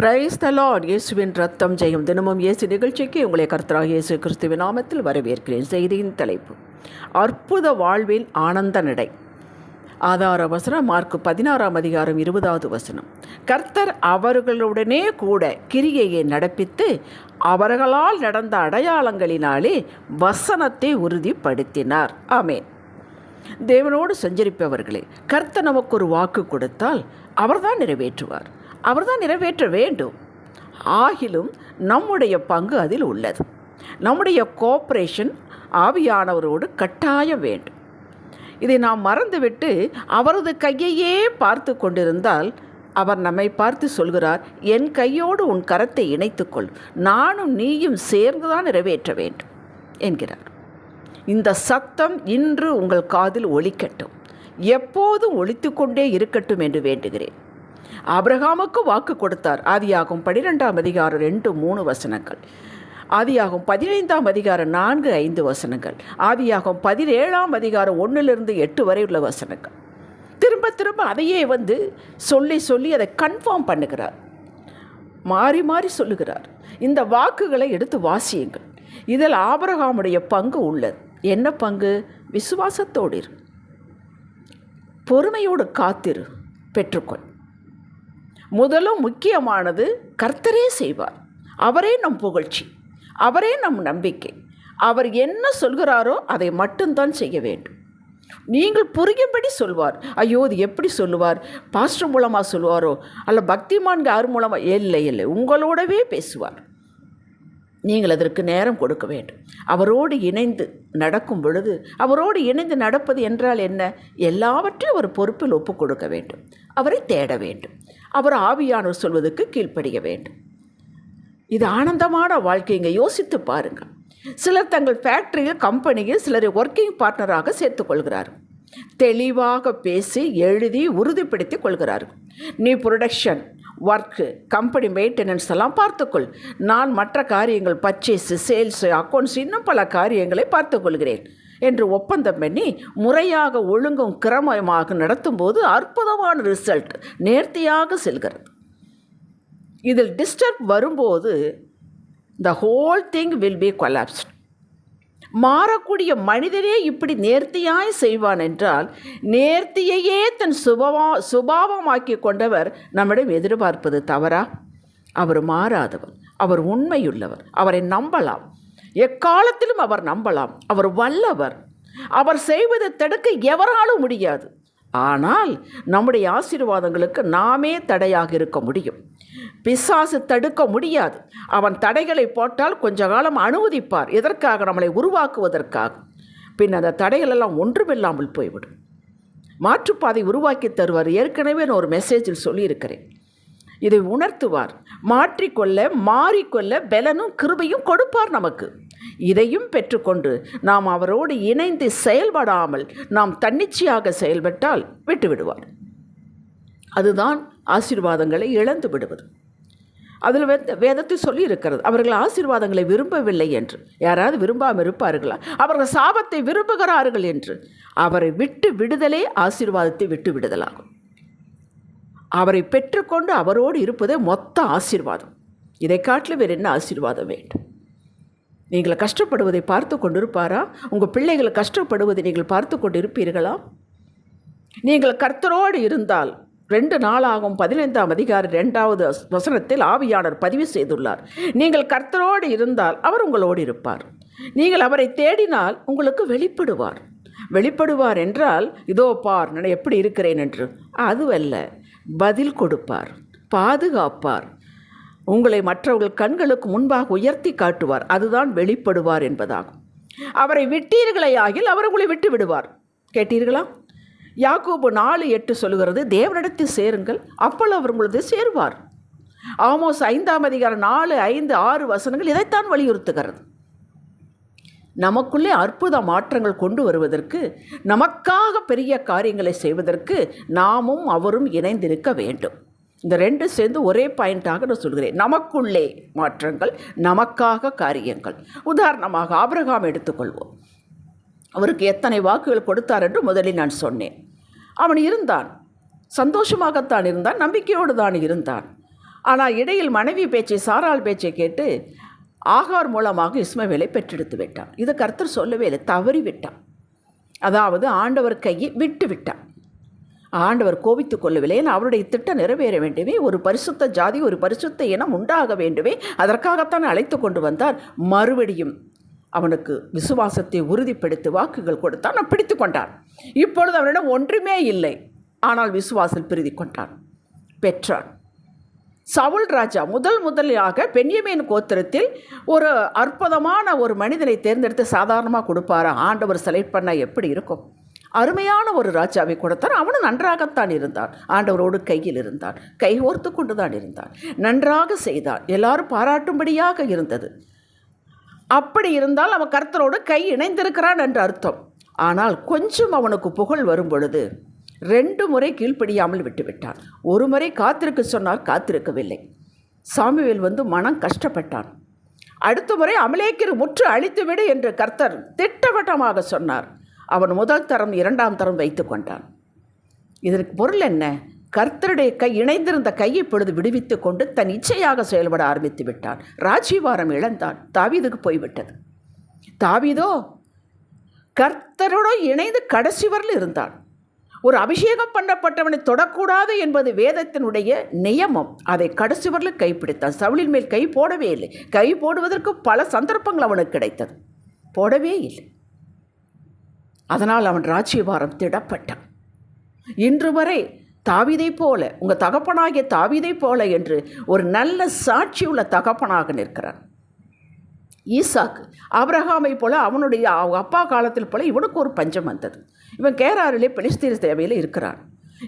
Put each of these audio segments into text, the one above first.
Praise the Lord இயேசுவின் ரத்தம் ஜெயம். தினமும் இயேசு நிகழ்ச்சிக்கு உங்களை கர்த்தராக இயேசு கிறிஸ்துவின் நாமத்தில் வரவேற்கிறேன். செய்தியின் தலைப்பு. அற்புத வாழ்வின் ஆனந்த நடை. ஆதார வசனம் மார்க் பதினாறாம் அதிகாரம் இருபதாவது வசனம். கர்த்தர் அவர்களுடனே கூட கிரியையை நடப்பித்து அவர்களால் நடந்த அடையாளங்களினாலே வசனத்தை உறுதிப்படுத்தினார். ஆமேன். தேவனோடு சஞ்சரிப்பவர்களே கர்த்தர் நமக்கு ஒரு வாக்கு கொடுத்தால் அவர்தான் நிறைவேற்றுவார். அவர்தான் நிறைவேற்ற வேண்டும். ஆகிலும் நம்முடைய பங்கு அதில் உள்ளது. நம்முடைய கோஆப்ரேஷன் ஆவியானவரோடு கட்டாயம் வேண்டும். இதை நாம் மறந்துவிட்டு அவரது கையையே பார்த்து கொண்டிருந்தால் அவர் நம்மை பார்த்து சொல்கிறார் என் கையோடு உன் கரத்தை இணைத்துக்கொள் நானும் நீயும் சேர்ந்துதான் நிறைவேற்ற வேண்டும் என்கிறார். இந்த சத்தம் இன்று உங்கள் காதில் ஒலிக்கட்டும். எப்போதும் ஒழித்து கொண்டே இருக்கட்டும் என்று வேண்டுகிறேன். ஆபிரகாமுக்கு வாக்கு கொடுத்தார். ஆதியாகும் பனிரெண்டாம் அதிகாரம் ரெண்டு மூணு வசனங்கள். ஆதியாகும் பதினைந்தாம் அதிகாரம் நான்கு ஐந்து வசனங்கள். ஆதியாகும் பதினேழாம் அதிகாரம் ஒன்றிலிருந்து எட்டு வரை உள்ள வசனங்கள். திரும்ப திரும்ப அதையே வந்து சொல்லி சொல்லி அதை கன்ஃபார்ம் பண்ணுகிறார். மாறி மாறி சொல்லுகிறார். இந்த வாக்குகளை எடுத்து வாசியுங்கள். இதில் ஆபரகாமுடைய பங்கு உள்ளது. என்ன பங்கு? விசுவாசத்தோடு இரு. பொறுமையோடு காத்திரு பெற்றுக்கொள். முதலும் முக்கியமானது கர்த்தரே செய்வார். அவரே நம் புகழ்ச்சி. அவரே நம் நம்பிக்கை. அவர் என்ன சொல்கிறாரோ அதை மட்டும்தான் செய்ய வேண்டும். நீங்கள் புரியும்படி சொல்வார். ஐயோ இது எப்படி சொல்லுவார்? பாஸ்டர் மூலமாக சொல்லுவாரோ? அல்ல பக்திமான் யார் மூலமாக இல்லை இல்லை. உங்களோடவே பேசுவார். நீங்கள் அதற்கு நேரம் கொடுக்க வேண்டும். அவரோடு இணைந்து நடக்கும் பொழுது அவரோடு இணைந்து நடப்பது என்றால் என்ன? எல்லாவற்றையும் அவர் பொறுப்பில் ஒப்புக் கொடுக்க வேண்டும். அவரை தேட வேண்டும். அவர் ஆவியானவர் சொல்வதற்கு கீழ்ப்படிய வேண்டும். இது ஆனந்தமான வாழ்க்கைங்க யோசித்து பாருங்கள் சிலர் தங்கள் ஃபேக்ட்ரியில் கம்பெனியில் சிலரை ஒர்க்கிங் பார்ட்னராக சேர்த்துக்கொள்கிறார்கள் தெளிவாக பேசி எழுதி உறுதிப்படுத்தி கொள்கிறார்கள். நீ ப்ரொடக்ஷன் ஒர்க்கு கம்பெனி மெயின்டெனன்ஸ் எல்லாம் பார்த்துக்கொள் நான் மற்ற காரியங்கள் பர்ச்சேஸு சேல்ஸு அக்கௌண்ட்ஸ் இன்னும் பல காரியங்களை பார்த்துக்கொள்கிறேன் என்று ஒப்பந்தம் பண்ணி முறையாக ஒழுங்கும் கிரமமாக நடத்தும்போது அற்புதமான ரிசல்ட் நேர்த்தியாக செல்கிறது. இதில் டிஸ்டர்ப் வரும்போது the whole thing will be collapsed மாறக்கூடிய மனிதனே இப்படி நேர்த்தியாய் செய்வான் என்றால் நேர்த்தியையே தன் சுபவா சுபாவமாக்கி கொண்டவர் நம்மிடம் எதிர்பார்ப்பது தவறா? அவர் மாறாதவர் அவர் உண்மையுள்ளவர் அவரை நம்பலாம். எக்காலத்திலும் அவர் நம்பலாம். அவர் வல்லவர். அவர் செய்வதை தடுக்க எவராலும் முடியாது. ஆனால் நம்முடைய ஆசீர்வாதங்களுக்கு நாமே தடையாக இருக்க முடியும். பிசாசு தடுக்க முடியாது. அவன் தடைகளை போட்டால் கொஞ்ச காலம் அனுமதிப்பார். எதற்காக? நம்மளை உருவாக்குவதற்காக. பின் அந்த தடைகளெல்லாம் ஒன்றுமில்லாமல் போய்விடும். மாற்றுப்பாதை உருவாக்கி தருவார். ஏற்கனவே நான் ஒரு மெசேஜில் சொல்லியிருக்கிறேன். இதை உணர்த்துவார். மாற்றிக்கொள்ள மாறிக்கொள்ள பலனும் கிருபையும் கொடுப்பார் நமக்கு. இதையும் பெற்றுக்கொண்டு நாம் அவரோடு இணைந்து செயல்படாமல் நாம் தன்னிச்சையாக செயல்பட்டால் விட்டுவிடுவார். அதுதான் ஆசீர்வாதங்களை இழந்து விடுவது. அதில் வேத வேதத்தில் சொல்லி இருக்கிறது அவர்கள் ஆசீர்வாதங்களை விரும்பவில்லை என்று. யாராவது விரும்பாமல் இருப்பார்களா? அவர்கள் சாபத்தை விரும்புகிறார்கள் என்று. அவரை விட்டு விடுதலே ஆசீர்வாதத்தை விட்டு விடுதலாகும். அவரை பெற்றுக்கொண்டு அவரோடு இருப்பதே மொத்த ஆசீர்வாதம். இதை காட்டிலும் வேறு என்ன ஆசீர்வாதம் வேண்டும்? நீங்கள் கஷ்டப்படுவதை பார்த்து கொண்டிருப்பாரா? உங்கள் பிள்ளைகள் கஷ்டப்படுவதை நீங்கள் பார்த்து கொண்டு இருப்பீர்களா நீங்கள் கர்த்தரோடு இருந்தால் ரெண்டு நாளாகும் பதினைந்தாம் அதிகார ரெண்டாவது வசனத்தில் ஆவியாளர் பதிவு செய்துள்ளார். நீங்கள் கர்த்தரோடு இருந்தால் அவர் உங்களோடு இருப்பார். நீங்கள் அவரை தேடினால் உங்களுக்கு வெளிப்படுவார். வெளிப்படுவார் என்றால் இதோ பார் நான் எப்படி இருக்கிறேன் என்று. அதுவல்ல. பதில் கொடுப்பார் பாதுகாப்பார். உங்களை மற்றவர்கள் கண்களுக்கு முன்பாக உயர்த்தி காட்டுவார். அதுதான் வெளிப்படுவார் என்பதாகும். அவரை விட்டீர்களே ஆகில் அவர் உங்களை விட்டு விடுவார். கேட்டீர்களா? யாக்கோபு நாலு எட்டு சொல்லுகிறது தேவனிடத்தில் சேருங்கள் அப்பொழுது அவர் உங்களது சேருவார். ஆமோஸ் ஐந்தாம் அதிகாரம் நாலு ஐந்து ஆறு வசனங்கள் இதைத்தான் வலியுறுத்துகிறது. நமக்குள்ளே அற்புத மாற்றங்கள் கொண்டு வருவதற்கு நமக்காக பெரிய காரியங்களை செய்வதற்கு நாமும் அவரும் இணைந்திருக்க வேண்டும். இந்த ரெண்டு சேர்ந்து ஒரே பாயிண்ட்டாக நான் சொல்கிறேன். நமக்குள்ளே மாற்றங்கள் நமக்காக காரியங்கள். உதாரணமாக ஆபிரகாம் எடுத்துக்கொள்வோம். அவருக்கு எத்தனை வாக்குகள் கொடுத்தார் என்று முதலில் நான் சொன்னேன். அவன் இருந்தான். சந்தோஷமாகத்தான் இருந்தான் நம்பிக்கையோடு தான் இருந்தான். ஆனால் இடையில் மனைவி பேச்சை சாரால் பேச்சை கேட்டு ஆகார் மூலமாக இஸ்மவேலை பெற்றெடுத்து விட்டான். இதை கர்த்தர் சொல்லவே இல்லை தவறி விட்டான். அதாவது ஆண்டவர் கையை விட்டு விட்டான். ஆண்டவர் கோபித்து கொள்ளவில்லை. ஏன்னா அவருடைய திட்டம் நிறைவேற வேண்டுமே ஒரு பரிசுத்த ஜாதி ஒரு பரிசுத்த இனம் உண்டாக வேண்டுமே அதற்காகத்தான் அழைத்து கொண்டு வந்தார். மறுபடியும் அவனுக்கு விசுவாசத்தை உறுதிப்படுத்தி வாக்குகள் கொடுத்தான். நான் பிடித்து கொண்டான். இப்பொழுது அவனிடம் ஒன்றுமே இல்லை. ஆனால் விசுவாசல் பிரிதி கொண்டான். பெற்றான். சவுல் ராஜா முதல் முதலாக பென்யமீன் கோத்திரத்தில் ஒரு அற்புதமான ஒரு மனிதனை தேர்ந்தெடுத்து சாதாரணமாக கொடுப்பாரா? ஆண்டவர் செலக்ட் பண்ணால் எப்படி இருக்கும்? அருமையான ஒரு ராஜாவை கொடுத்தார். அவனும் நன்றாகத்தான் இருந்தான். ஆண்டவரோடு கையில் இருந்தான். கைகோர்த்து கொண்டு தான் இருந்தான். நன்றாக செய்தான். எல்லாரும் பாராட்டும்படியாக இருந்தது. அப்படி இருந்தால் அவன் கர்த்தரோடு கை இணைந்திருக்கிறான் என்று அர்த்தம். ஆனால் கொஞ்சம் அவனுக்கு புகழ் வரும் பொழுது ரெண்டு முறை கீழ்ப்படியாமல் விட்டுவிட்டான் ஒரு முறை காத்திருக்க சொன்னார் காத்திருக்கவில்லை. சாமுவேல் வந்து மனம் கஷ்டப்பட்டான். அடுத்த முறை அமலேக்கிற முற்று அழித்துவிடு என்று கர்த்தர் திட்டவட்டமாக சொன்னார். அவன் முதல் தரம் இரண்டாம் தரம் வைத்து கொண்டான். இதற்கு பொருள் என்ன? கர்த்தருடைய கை இணைந்திருந்த கையை பொழுது விடுவித்து கொண்டு தன் இச்சையாக செயல்பட ஆரம்பித்து விட்டான். ராஜீவாரம் இழந்தான். தாவீதுக்கு போய்விட்டது. தாவீதோ கர்த்தரோடு இணைந்து கடைசி வரல இருந்தான். ஒரு அபிஷேகம் பண்ணப்பட்டவனை தொடக்கூடாது என்பது வேதத்தினுடைய நியமம். அதை கடைசி கைப்பிடித்தான். சவுளின் மேல் கை போடவே இல்லை. கை போடுவதற்கு பல சந்தர்ப்பங்கள் அவனுக்கு கிடைத்தது. போடவே இல்லை. அதனால் அவன் ராஜ்யபாரம் திடப்பட்டான். இன்று வரை தாவிதை போல உங்கள் தகப்பனாகிய தாவிதை போல என்று ஒரு நல்ல சாட்சி உள்ள தகப்பனாக நிற்கிறான். ஈசாக்கு. அப்ரஹாமை போல அவனுடைய அவங்க அப்பா காலத்தில் போல இவனுக்கு ஒரு பஞ்சம் வந்தது. இவன் கேராரிலே பெலிஸ்தீன தேவையில் இருக்கிறான்.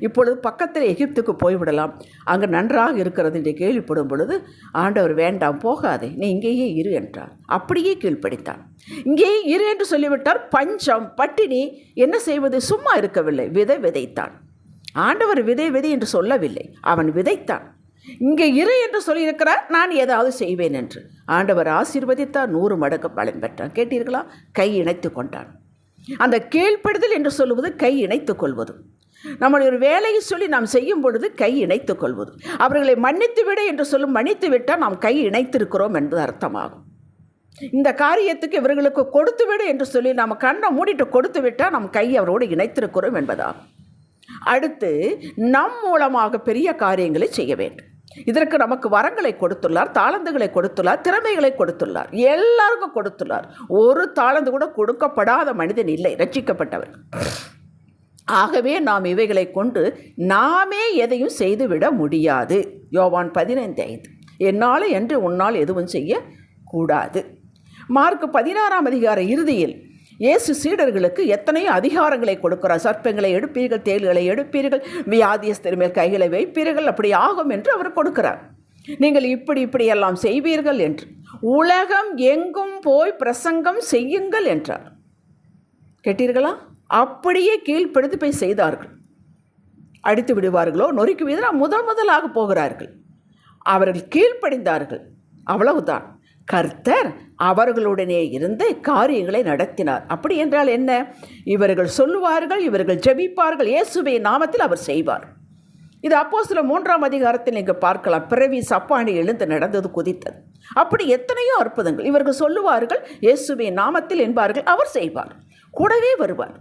இப்பொழுது பக்கத்தில் எகிப்துக்கு போய்விடலாம். அங்கே நன்றாக இருக்கிறது என்று கேள்விப்படும் பொழுது ஆண்டவர் வேண்டாம் போகாதே நீ இங்கேயே இரு என்றார் அப்படியே கீழ்ப்படித்தான். இங்கேயே இரு என்று சொல்லிவிட்டார் பஞ்சம் பட்டினி என்ன செய்வது? சும்மா இருக்கவில்லை. விதை விதைத்தான். ஆண்டவர் விதை விதை என்று சொல்லவில்லை. அவன் விதைத்தான். இங்கே இரு என்று சொல்லியிருக்கிறார் நான் ஏதாவது செய்வேன் என்று. ஆண்டவர் ஆசீர்வதித்தார் நூறு மடங்கு பலன் பெற்றான். கேட்டீர்களா? கை இணைத்து கொண்டான். அந்த கீழ்ப்படுதல் என்று சொல்லுவது கை இணைத்துக் கொள்வது. நம்முடைய ஒரு வேலையை சொல்லி நாம் செய்யும் பொழுது கை இணைத்துக் கொள்வது. அவர்களை மன்னித்து விட என்று சொல்லும் மன்னித்து விட்டால் நாம் கை இணைத்திருக்கிறோம் என்பது அர்த்தமாகும். இந்த காரியத்துக்கு இவர்களுக்கு கொடுத்து விடு என்று சொல்லி நாம் கண்ணை மூடிட்டு கொடுத்து விட்டால் நம் கை அவரோடு இணைத்திருக்கிறோம் என்பதாகும். அடுத்து நம் மூலமாக பெரிய காரியங்களை செய்ய வேண்டும். இதற்கு நமக்கு வரங்களை கொடுத்துள்ளார் தாளந்துகளை கொடுத்துள்ளார் திறமைகளை கொடுத்துள்ளார். எல்லாருக்கும் கொடுத்துள்ளார். ஒரு தாளந்து கூட கொடுக்கப்படாத மனிதன் இல்லை ரட்சிக்கப்பட்டவர். ஆகவே நாம் இவைகளை கொண்டு நாமே எதையும் செய்துவிட முடியாது. யோவான் பதினைந்து ஐந்து. என்னால் என்று உன்னால் எதுவும் செய்ய கூடாது மார்க் பதினாறாம் அதிகார இறுதியில் இயேசு சீடர்களுக்கு எத்தனையோ அதிகாரங்களை கொடுக்கிறார். சர்ப்பங்களை எடுப்பீர்கள் தேள்களை எடுப்பீர்கள் வியாதியஸ்தர் மேல் கைகளை வைப்பீர்கள் அப்படி ஆகும் என்று அவர் கொடுக்கிறார். நீங்கள் இப்படி இப்படியெல்லாம் செய்வீர்கள் என்று. உலகம் எங்கும் போய் பிரசங்கம் செய்யுங்கள் என்றார். கேட்டீர்களா? அப்படியே கீழ்ப்படுத்தி போய் செய்தார்கள். அடித்து விடுவார்களோ நொறுக்கி வீதனா முதல் முதலாக போகிறார்கள். அவர்கள் கீழ்ப்படிந்தார்கள். அவ்வளவுதான். கர்த்தர் அவர்களுடனே இருந்து காரியங்களை நடத்தினார். அப்படி என்றால் என்ன? இவர்கள் சொல்லுவார்கள் இவர்கள் ஜெபிப்பார்கள். இயேசுவை நாமத்தில் அவர் செய்வார். இது அப்போ சில மூன்றாம் அதிகாரத்தில் நீங்கள் பார்க்கலாம். பிறவி சப்பானி எழுந்து நடந்தது குதித்தது. அப்படி எத்தனையோ அற்புதங்கள். இவர்கள் சொல்லுவார்கள் இயேசுவை நாமத்தில் என்பார்கள் அவர் செய்வார். கூடவே வருவார்.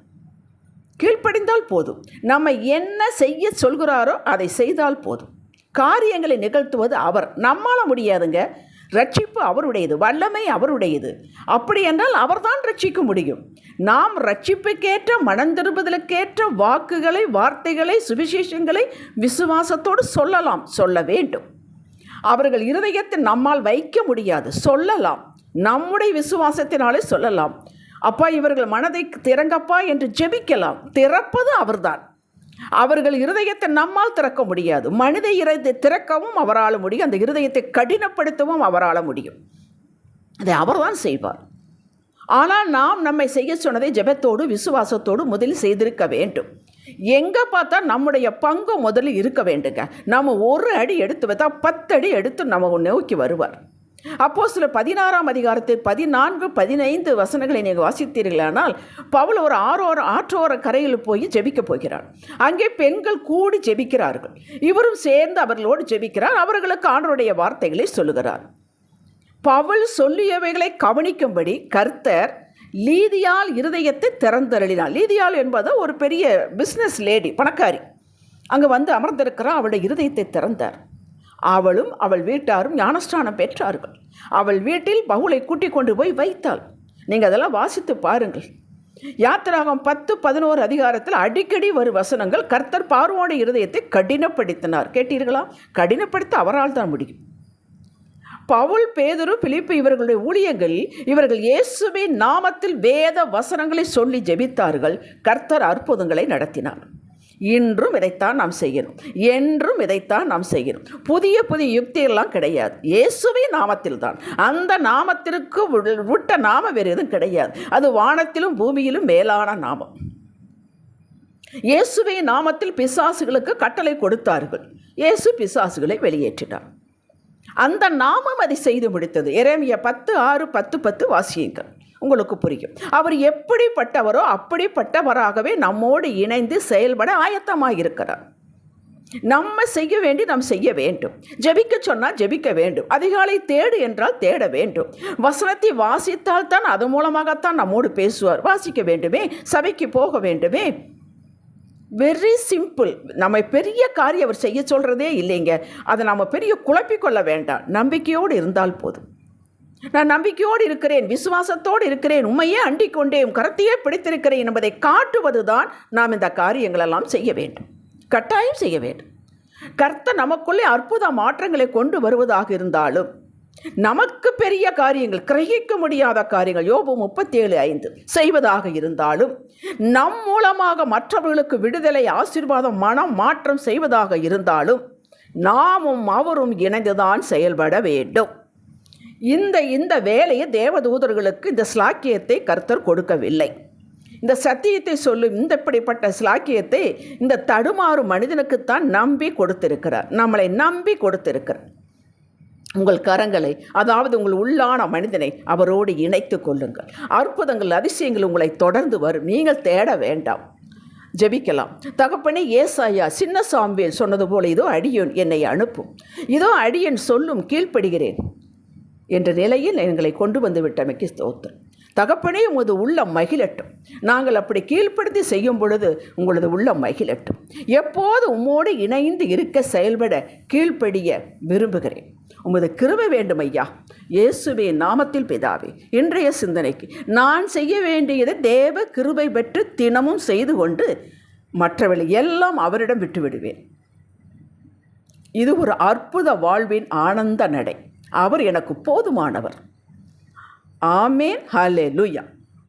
கீழ்ப்படிந்தால் போதும். நம்ம என்ன செய்ய சொல்கிறாரோ அதை செய்தால் போதும். காரியங்களை நிகழ்த்துவது அவர். நம்மால முடியாதுங்க. ரட்சிப்பு அவருடையது வல்லமை அவருடையது. அப்படி என்றால் அவர்தான் ரட்சிக்க முடியும். நாம் ரட்சிப்புக்கேற்ற மனம் திரும்புதலுக்கேற்ற வாக்குகளை வார்த்தைகளை சுவிசேஷங்களை விசுவாசத்தோடு சொல்லலாம் சொல்ல வேண்டும். அவர்கள் இருதயத்தை நம்மால் வைக்க முடியாது சொல்லலாம். நம்முடைய விசுவாசத்தினாலே சொல்லலாம். அப்பா இவர்கள் மனதை திறங்கப்பா என்று ஜெபிக்கலாம். திறப்பது அவர்தான். அவர்கள் இருதயத்தை நம்மால் திறக்க முடியாது. மனித இருதயத்தை திறக்கவும் அவரால் முடியும். அந்த இருதயத்தை கடினப்படுத்தவும் அவரால் முடியும். அதை அவர்தான் செய்வார். ஆனால் நாம் நம்மை செய்ய சொன்னதை ஜெபத்தோடு விசுவாசத்தோடு முதலில் செய்திருக்க வேண்டும். எங்கே பார்த்தா நம்முடைய பங்கு முதலில் இருக்க வேண்டுங்க. நம்ம ஒரு அடி எடுத்து வைத்தா பத்து அடி எடுத்து நம்ம நோக்கி வருவார். அப்போ சில பதினாறாம் அதிகாரத்தில் பதினான்கு பதினைந்து வசனங்களை நீங்கள் வாசித்தீர்களானால் பவுல் ஒரு ஆரோர ஆற்றோர கரையில் போய் ஜெபிக்க போகிறார். அங்கே பெண்கள் கூடி ஜெபிக்கிறார்கள். இவரும் சேர்ந்து அவர்களோடு ஜெபிக்கிறார். அவர்களுக்கு ஆண்டருடைய வார்த்தைகளை சொல்லுகிறார். பவுல் சொல்லியவைகளை கவனிக்கும்படி கர்த்தர் லீதியால் இருதயத்தை திறந்தருளினார். லீதியால் என்பது ஒரு பெரிய பிஸ்னஸ் லேடி பணக்காரி. அங்கே வந்து அமர்ந்திருக்கிறார். அவருடைய இருதயத்தை திறந்தார். அவளும் அவள் வீட்டாரும் ஞானஸ்தானம் பெற்றார்கள். அவள் வீட்டில் பவுலை கூட்டிக் கொண்டு போய் வைத்தாள். நீங்கள் அதெல்லாம் வாசித்து பாருங்கள். யாத்திராகம் பத்து பதினோரு அதிகாரத்தில் அடிக்கடி வரும் வசனங்கள் கர்த்தர் பார்வோட இருதயத்தை கடினப்படுத்தினார். கேட்டீர்களா? கடினப்படுத்த அவரால் தான் முடியும். பவுல் பேதுரு பிலிப்பு இவர்களுடைய ஊழியங்கள் இவர்கள் இயேசுவின் நாமத்தில் வேத வசனங்களை சொல்லி ஜெபித்தார்கள். கர்த்தர் அற்புதங்களை நடத்தினார். இன்றும் இதைத்தான் நாம் செய்கிறோம். என்றும் இதைத்தான் நாம் செய்கிறோம். புதிய புதிய யுக்தியெல்லாம் கிடையாது. இயேசுவின் நாமத்தில் தான் அந்த நாமத்திற்கு விட்ட நாமம் வேறு எதுவும் கிடையாது. அது வானத்திலும் பூமியிலும் மேலான நாமம். இயேசுவை நாமத்தில் பிசாசுகளுக்கு கட்டளை கொடுத்தார்கள். இயேசு பிசாசுகளை வெளியேற்றினார். அந்த நாமம் அதை செய்து முடித்தது. இறைமைய பத்து ஆறு பத்து பத்து வாசியுங்கள். உங்களுக்கு புரியும். அவர் எப்படிப்பட்டவரோ அப்படிப்பட்டவராகவே நம்மோடு இணைந்து செயல்பட ஆயத்தமாக இருக்கிறார். நம்ம செய்ய வேண்டி நாம் செய்ய வேண்டும். ஜெபிக்க சொன்னால் ஜெபிக்க வேண்டும். அதிகாலை தேடு என்றால் தேட வேண்டும். வசனத்தை வாசித்தால் தான் அது மூலமாகத்தான் நம்மோடு பேசுவார். வாசிக்க வேண்டுமே சபைக்கு போக வேண்டுமே. வெரி சிம்பிள் நம்ம பெரிய காரியம் அவர் செய்ய சொல்கிறதே இல்லைங்க. அதை நம்ம பெரிய குழப்பிக்கொள்ள வேண்டாம். நம்பிக்கையோடு இருந்தால் போதும். நான் நம்பிக்கையோடு இருக்கிறேன் விசுவாசத்தோடு இருக்கிறேன் உண்மையே அண்டிக் கொண்டேன் கரத்தையே பிடித்திருக்கிறேன் என்பதை காட்டுவதுதான் நாம் இந்த காரியங்களெல்லாம் செய்ய வேண்டும். கட்டாயம் செய்ய வேண்டும். கர்த்த நமக்குள்ளே அற்புத மாற்றங்களை கொண்டு வருவதாக இருந்தாலும் நமக்கு பெரிய காரியங்கள் கிரகிக்க முடியாத காரியங்கள் யோபு முப்பத்தேழு ஐந்து செய்வதாக இருந்தாலும் நம் மூலமாக மற்றவர்களுக்கு விடுதலை ஆசீர்வாதம் மனம் மாற்றம் செய்வதாக இருந்தாலும் நாமும் அவரும் இணைந்துதான் செயல்பட வேண்டும். இந்த இந்த வேலையை தேவதூதர்களுக்கு இந்த ஸ்லாக்கியத்தை கர்த்தர் கொடுக்கவில்லை. இந்த சத்தியத்தை சொல்லும் இந்த இப்படிப்பட்ட ஸ்லாக்கியத்தை இந்த தடுமாறும் மனிதனுக்குத்தான் நம்பி கொடுத்திருக்கிறார். நம்மளை நம்பி கொடுத்திருக்கிறார். உங்கள் கரங்களை அதாவது உங்கள் உள்ளான மனிதனை அவரோடு இணைத்து கொள்ளுங்கள். அற்புதங்கள் அதிசயங்கள் உங்களை தொடர்ந்து வரும். நீங்கள் தேட வேண்டாம். ஜெபிக்கலாம். தகப்பனே ஏசாயா சின்ன சாம்பியல் சொன்னது போல இதோ அடியன் என்னை அனுப்பும். இதோ அடியன் சொல்லும் கீழ்ப்படுகிறேன். என்ற நிலையில் எங்களை கொண்டு வந்து விட்டமைக்கு ஸ்தோத்திரம். தகப்பனே உமது உள்ளம் மகிழட்டும். நாங்கள் அப்படி கீழ்ப்படுத்தி செய்யும் பொழுது உங்களது உள்ளம் மகிழட்டும். எப்போது உம்மோடு இணைந்து இருக்க செயல்பட கீழ்ப்படிய விரும்புகிறேன். உமது கிருப வேண்டும் ஐயா இயேசுவே நாமத்தில் பிதாவே இன்றைய சிந்தனைக்கு நான் செய்ய வேண்டியதை தேவ கிருபை பெற்று தினமும் செய்து கொண்டு மற்றவளை எல்லாம் அவரிடம் விட்டுவிடுவேன். இது ஒரு அற்புத வாழ்வின் ஆனந்த நடை. அவர் எனக்கு போதுமானவர். ஆமேன். ஹலே லுயா